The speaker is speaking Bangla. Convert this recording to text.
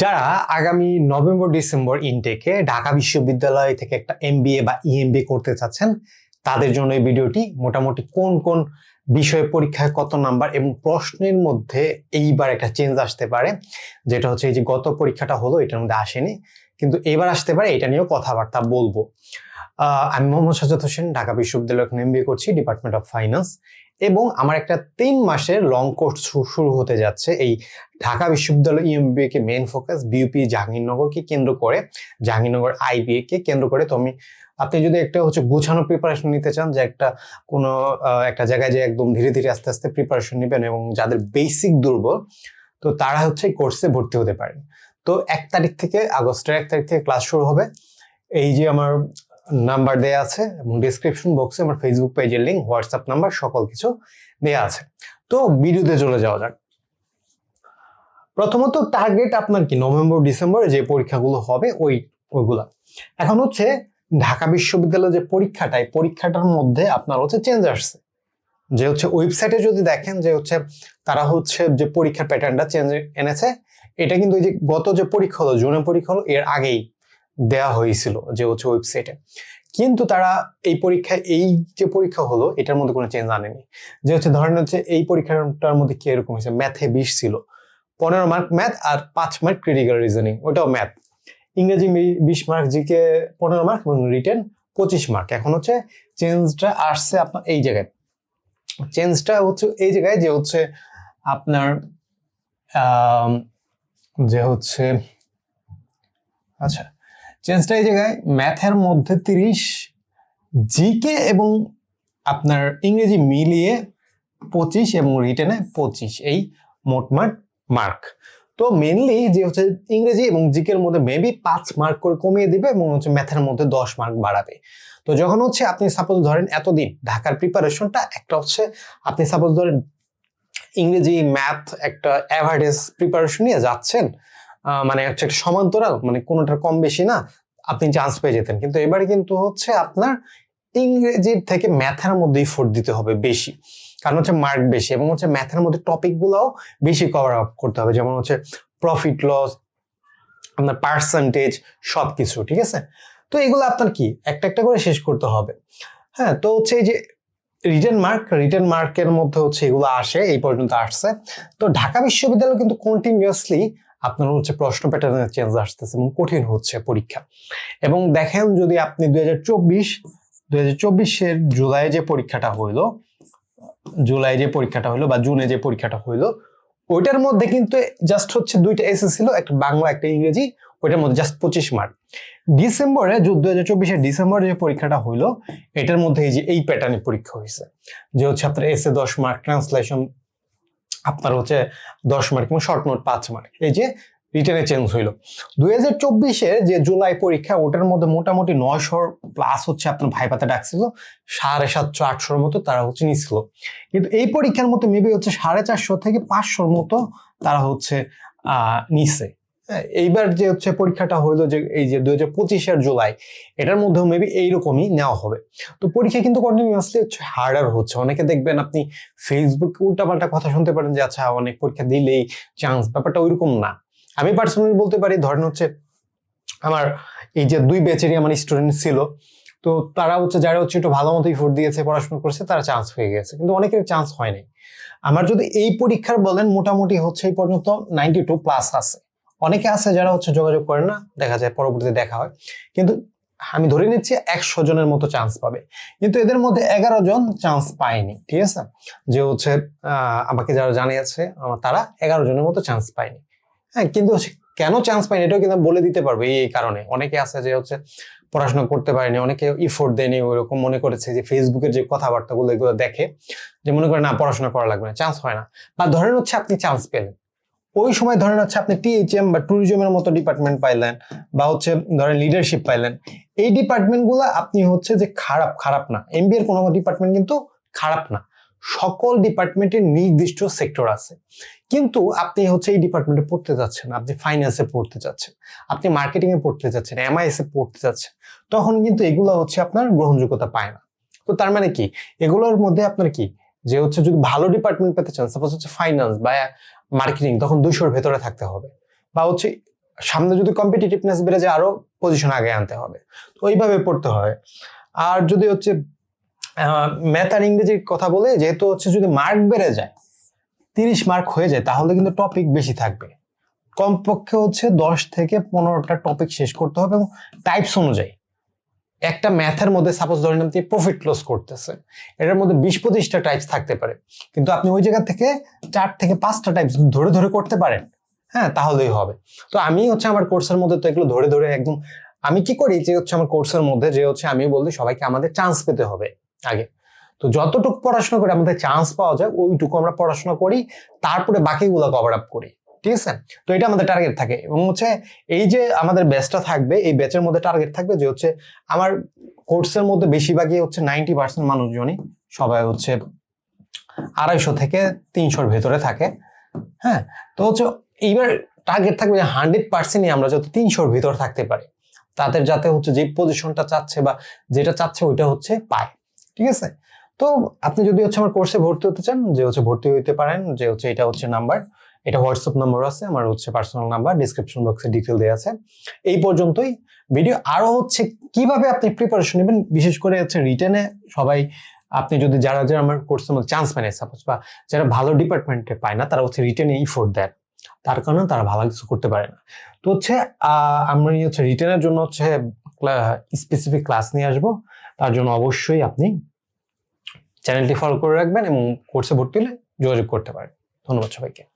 যারা আগামী নভেম্বর, ডিসেম্বর ইনটেকে ঢাকা বিশ্ববিদ্যালয় থেকে একটা এমবিএ বা ইএমবিএ করতে চাচ্ছেন, তাদের জন্য এই ভিডিওটি মোটামুটি কোন কোন বিষয়ে পরীক্ষায় কত নাম্বার এবং প্রশ্নের মধ্যে এইবার একটা চেঞ্জ আসতে পারে, যেটা হচ্ছে এই যে গত পরীক্ষাটা হলো, এটার মধ্যে আসেনি, কিন্তু এবার আসতে পারে, এটা নিয়েও কথাবার্তা বলব। আমি মোহাম্মদ সাজাদ হোসেন, ঢাকা বিশ্ববিদ্যালয় এমবিএ করছি ডিপার্টমেন্ট অফ ফাইন্যান্স এবং আমার একটা তিন মাসের লং কোর্স শুরু হতে যাচ্ছে এই ঢাকা বিশ্ববিদ্যালয় ইএমবিএ কে মেন ফোকাস বিউপি জাহাঙ্গীরনগরকে কেন্দ্র করে, জাহাঙ্গীরনগর আইবিএ কে কেন্দ্র করে। তো আমি, আপনি যদি একটা হচ্ছে গোছানো প্রিপারেশন নিতে চান, যে একটা, কোনো একটা জায়গায় যে একদম ধীরে ধীরে আস্তে আস্তে প্রিপারেশন নেবেন এবং যাদের বেসিক দুর্বল, তো তারা হচ্ছে কোর্সে ভর্তি হতে পারেন। তো এক তারিখ থেকে, আগস্টের এক তারিখ থেকে ক্লাস শুরু হবে। এই যে আমার নাম্বার দেয়া আছে এবং ডিসক্রিপশন বক্সে আমার ফেসবুক পেজের লিঙ্ক হোয়াটসঅ্যাপ নাম্বার, সকল কিছু দেয়া আছে। তো ভিডিওতে চলে যাওয়া যাক। প্রথমত টার্গেট আপনার কি? নভেম্বর ডিসেম্বরে যে পরীক্ষাগুলো হবে ওই, ওইগুলা। এখন হচ্ছে ঢাকা বিশ্ববিদ্যালয়ের যে পরীক্ষাটা, এই পরীক্ষাটার মধ্যে আপনার হচ্ছে চেঞ্জ আসছে। যে হচ্ছে ওয়েবসাইটে যদি দেখেন যে হচ্ছে তারা হচ্ছে যে পরীক্ষার প্যাটার্নটা চেঞ্জ এনেছে, এটা কিন্তু এই যে গত যে পরীক্ষা হলো, জুনে পরীক্ষা হলো, এর আগেই দেয়া হয়েছিল যে হচ্ছে ওয়েবসাইটে কিন্তু তারা এই পরীক্ষায়, এই যে পরীক্ষা হলো, এটার মধ্যে কোনো চেঞ্জ আনেনি। যে হচ্ছে ধরেন হচ্ছে এই পরীক্ষাটার মধ্যে কি এরকম হয়েছে? ম্যাথে বিশ ছিল। পনেরো মার্ক ম্যাথ আর পাঁচ মার্ক ক্রিটিক্যাল রিজনিং ওটাও ম্যাথ ইংরেজি বিশ মার্ক জিকে পনেরো মার্ক এবং রিটেন পঁচিশ মার্ক এখন হচ্ছে চেঞ্জটা আসছে আপনার এই জায়গায়। চেঞ্জটা হচ্ছে এই জায়গায় যে হচ্ছে আপনার যে হচ্ছে আচ্ছা চেঞ্জটা এই জায়গায় ম্যাথের মধ্যে তিরিশ জিকে এবং আপনার ইংরেজি মিলিয়ে পঁচিশ এবং রিটেনে পঁচিশ। এই মোটমাট মার্ক তো মেনলি যে হচ্ছে ইংরেজি এবং জিকের মধ্যে মেবি পাঁচ মার্ক করে কমিয়ে দিবে এবং হচ্ছে ম্যাথের মধ্যে দশ মার্ক বাড়াবে। তো যখন হচ্ছে আপনি সাপোজ ধরেন এতদিন ঢাকার প্রিপারেশনটা একটা হচ্ছে আপনি সাপোজ ধরেন ইংরেজি ম্যাথ একটা অ্যাভারেজ প্রিপারেশন নিয়ে যাচ্ছেন মানে হচ্ছে একটা সমান্তরাল মানে কোনোটার কম বেশি না, আপনি চান্স পেয়ে যেতেন। কিন্তু এবারে কিন্তু হচ্ছে আপনার ইংরেজির থেকে ম্যাথের মধ্যেই ফোর্ট দিতে হবে বেশি। কারণ হচ্ছে মার্ক বেশি এবং হচ্ছে ম্যাথের মধ্যে টপিক গুলাও বেশি কভার আপ করতে হবে। যেমন হচ্ছে প্রফিট লস আপনার পার্সেন্টেজ সব কিছু ঠিক আছে? তো এগুলো আপনার কি? একটা একটা করে শেষ করতে হবে। হ্যাঁ তো হচ্ছে এই যে রিটার্ন মার্ক রিটার্ন মার্কের মধ্যে হচ্ছে এগুলো আসে, এই পর্যন্ত আসছে। তো ঢাকা বিশ্ববিদ্যালয় কিন্তু কন্টিনিউয়াসলি আপনার হচ্ছে প্রশ্ন প্যাটার্নের চেঞ্জ আসতেছে এবং কঠিন হচ্ছে পরীক্ষা। এবং দেখেন যদি আপনি দুই হাজার চব্বিশ জুলাই যে পরীক্ষাটা হইল, জুলাই যে পরীক্ষাটা হইল বা জুনে যে পরীক্ষাটা হইল, ওইটার মধ্যে কিন্তু জাস্ট হচ্ছে দুইটা এসে ছিল, একটা বাংলা, একটা ইংরেজি, ওইটার মধ্যে জাস্ট পঁচিশ মার্ক ডিসেম্বরে দু হাজার চব্বিশের ডিসেম্বরে যে পরীক্ষাটা হইল, এটার মধ্যে এই যে এই প্যাটার্নে পরীক্ষা হয়েছে যে হচ্ছে আপনার এসে দশ মার্ক ট্রান্সলেশন আপনার হচ্ছে দশ মার্ক এবং শর্ট নোট পাঁচ মার্ক এই যে রিটার্নে চেঞ্জ হইল। দুই হাজার চব্বিশে যে জুলাই পরীক্ষা, ওটার মধ্যে মোটামুটি নয়শোর প্লাস হচ্ছে আপনার ভাইপাতা ডাকছিল সাড়ে সাতশো, আটশোর মতো তারা হচ্ছে নিছিল। কিন্তু এই পরীক্ষার মতো মেবি হচ্ছে সাড়ে চারশো থেকে পাঁচশোর মতো তারা হচ্ছে, আহ নিচ্ছে হ্যাঁ, এইবার যে হচ্ছে পরীক্ষাটা হইল যে এই যে দুই হাজার পঁচিশের জুলাই এটার মধ্যেও মেবি এইরকমই নেওয়া হবে। তো পরীক্ষা কিন্তু কন্টিনিউয়াসলি হচ্ছে হার্ডার হচ্ছে। অনেকে দেখবেন আপনি ফেসবুক উল্টাপাল্টা কথা শুনতে পারেন যে আচ্ছা অনেক পরীক্ষা দিলেই চান্স ব্যাপারটা ওইরকম না। আমি পার্সোনালি বলতে পারি ধরেন হচ্ছে আমার এই যে দুই ব্যাচেরই আমার স্টুডেন্ট ছিল তো তারা হচ্ছে যারা হচ্ছে একটু ভালো মতো ইফোর্ট দিয়েছে পড়াশোনা করেছে তারা চান্স হয়ে গেছে। কিন্তু অনেকের চান্স হয়নি। আমার যদি এই পরীক্ষার বলেন মোটামুটি হচ্ছে এই পর্যন্ত নাইনটি টু প্লাস আছে। অনেকে আছে যারা হচ্ছে যোগাযোগ করে না, দেখা যায় পরবর্তীতে দেখা হয়। কিন্তু আমি ধরে নিচ্ছি একশো জনের মতো চান্স পাবে। কিন্তু এদের মধ্যে এগারো জন চান্স পায়নি, ঠিক আছে? যে হচ্ছে আমাকে যারা জানিয়েছে তারা এগারো জনের মতো চান্স পায়নি। হ্যাঁ কিন্তু কেন চান্স পায়নি এটাও কিন্তু বলে দিতে পারবে এই এই কারণে। অনেকে আছে যে হচ্ছে পড়াশোনা করতে পারেনি, অনেকে ইফোর্ট দেয়নি, ওইরকম মনে করেছে যে ফেসবুকের যে কথাবার্তাগুলো এগুলো দেখে, যে মনে করে না পড়াশোনা করা লাগবে না চান্স হয় না। বা ধরেন হচ্ছে আপনি চান্স পেলেন। ওই সময় ধরেন হচ্ছে আপনি টিএইচএম বা ট্যুরিজমের মতো ডিপার্টমেন্ট পাইলেন বা হচ্ছে ধরেন লিডারশিপ পাইলেন, এই ডিপার্টমেন্টগুলো আপনি হচ্ছে যে খারাপ খারাপ না। এমবিএর কোনো ডিপার্টমেন্ট কিন্তু খারাপ না। সকল ডিপার্টমেন্টের নির্দিষ্ট সেক্টর আছে। কিন্তু আপনি হচ্ছে এই ডিপার্টমেন্টে পড়তে যাচ্ছেন, আপনি ফাইন্যান্সে পড়তে যাচ্ছেন, আপনি মার্কেটিং এ পড়তে যাচ্ছেন এমআইএস পড়তে যাচ্ছেন, তখন কিন্তু এগুলো হচ্ছে আপনার গ্রহণযোগ্যতা পায় না। তো তার মানে কি? এগুলোর মধ্যে আপনার কি? যে হচ্ছে যদি ভালো ডিপার্টমেন্ট পেতে চান সাপোজ হচ্ছে ফাইন্যান্স বা মার্কেটিং তখন দুইশোর ভেতরে থাকতে হবে। বা হচ্ছে সামনে যদি কম্পিটিটিভনেস বেড়ে যায়, আরও পজিশন আগে আনতে হবে। তো ওইভাবে পড়তে হয়। আর যদি হচ্ছে ম্যাথ আর ইংরেজির কথা বলে, যেহেতু হচ্ছে যদি মার্ক বেড়ে যায়, তিরিশ মার্ক হয়ে যায়, তাহলে কিন্তু টপিক বেশি থাকবে। কমপক্ষে হচ্ছে দশ থেকে পনেরোটা টপিক শেষ করতে হবে এবং টাইপস অনুযায়ী। একটা ম্যাথের মধ্যে সাপোজ ধরেন আপনি প্রফিট লস করতেছে এটার মধ্যে বিশ পঁচিশটা টাইপস থাকতে পারে। কিন্তু আপনি ওই জায়গা থেকে চার থেকে পাঁচটা টাইপস ধরে ধরে করতে পারেন। হ্যাঁ তাহলেই হবে। তো আমি হচ্ছে আমার কোর্সের মধ্যে তো এগুলো ধরে ধরে একদম আমি কি করি যে হচ্ছে আমার কোর্সের মধ্যে যে হচ্ছে আমি বলি সবাইকে আমাদের চান্স পেতে হবে আগে। তো যতটুকু পড়াশোনা করে আমাদের চান্স পাওয়া যায়, ওইটুকু আমরা পড়াশোনা করি, তারপরে বাকিগুলো কভার আপ করি। ঠিক আছে? তো এটা আমাদের টার্গেট থাকে এবং হচ্ছে এই যে আমাদের ব্যাচটা থাকবে, এই ব্যাচের মধ্যে টার্গেট থাকবে যে হচ্ছে আমার কোর্সের মধ্যে বেশিরভাগই হচ্ছে নাইনটি পার্সেন্ট মানুষজনই সবাই হচ্ছে আড়াইশো থেকে তিনশোর ভেতরে থাকে। হ্যাঁ? তো হচ্ছে এইবার টার্গেট থাকবে যে হান্ড্রেড পার্সেন্টই আমরা যত তিনশোর ভিতর থাকতে পারি। তাদের যাতে হচ্ছে যে পজিশনটা চাচ্ছে বা যেটা চাচ্ছে ওইটা হচ্ছে পায়। ঠিক আছে? তো আপনি যদি হচ্ছে আমার কোর্সে ভর্তি হতে চান, যে হচ্ছে ভর্তি হইতে পারেন, যে হচ্ছে এটা হচ্ছে নাম্বার এটা হোয়াটসঅ্যাপ নাম্বার আছে, আমার হচ্ছে পার্সোনাল নাম্বার ডিসক্রিপশন বক্সে ডিটেল দেওয়া আছে। এই পর্যন্তই। ভিডিও আরও হচ্ছে কীভাবে আপনি প্রিপারেশন নেবেন, বিশেষ করে হচ্ছে রিটেনে সবাই, আপনি যদি যারা যারা আমার কোর্সের মধ্যে চান্স পায় সাপোজ বা যারা ভালো ডিপার্টমেন্টে পায় না, তারা হচ্ছে রিটেনে ইফোর্ট দেয়। তার কারণে তারা ভালো কিছু করতে পারে না। তো হচ্ছে আমরা হচ্ছে রিটেনের জন্য হচ্ছে স্পেসিফিক ক্লাস নিয়ে আসব। তার জন্য অবশ্যই আপনি চ্যানেলটি ফলো করে রাখবেন এবং কোর্সে ভর্তি হলে যোগাযোগ করতে পারেন। ধন্যবাদ সবাইকে।